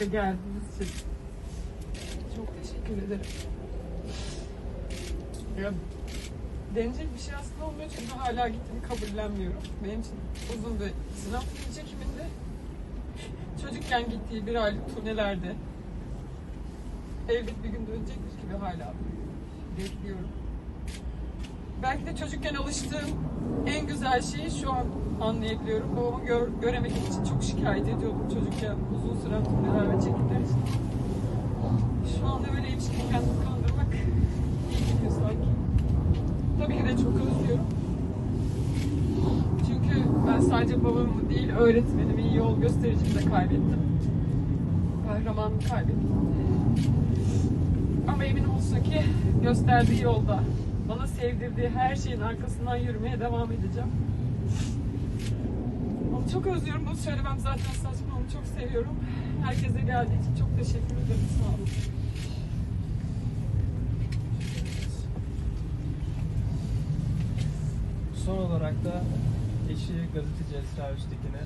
birlikte geldiğiniz için çok teşekkür ederim. Ya, denecek bir şey aslında olmuyor çünkü hala gittiğimi kabullenmiyorum. Benim için uzun bir sınav film çekiminde çocukken gittiği bir aylık turnelerde elbet bir gün dönecekmiş gibi hala bekliyorum. Belki de çocukken alıştığım en güzel şeyi şu an anlayabiliyorum. Babamı gör, göremediğim için çok şikayet ediyordum çocukken uzun turneler ve çekimler için. Şu anda öyleymiş gibi kendimi kandırmak iyi geliyor sanki. Tabii ki de çok özlüyorum. Çünkü ben sadece babamı değil öğretmenimi, yol göstericimi de kaybettim. Kahramanımı kaybettim. Ama emin olsun ki gösterdiği yolda bana sevdirdiği her şeyin arkasından yürümeye devam edeceğim. Onu çok özlüyorum. Bunu söylemem zaten saçma. Onu çok seviyorum. Herkese geldiği için çok teşekkür ederim. Sağ olun. Son olarak da eşi gazeteci Esra Öztekin'e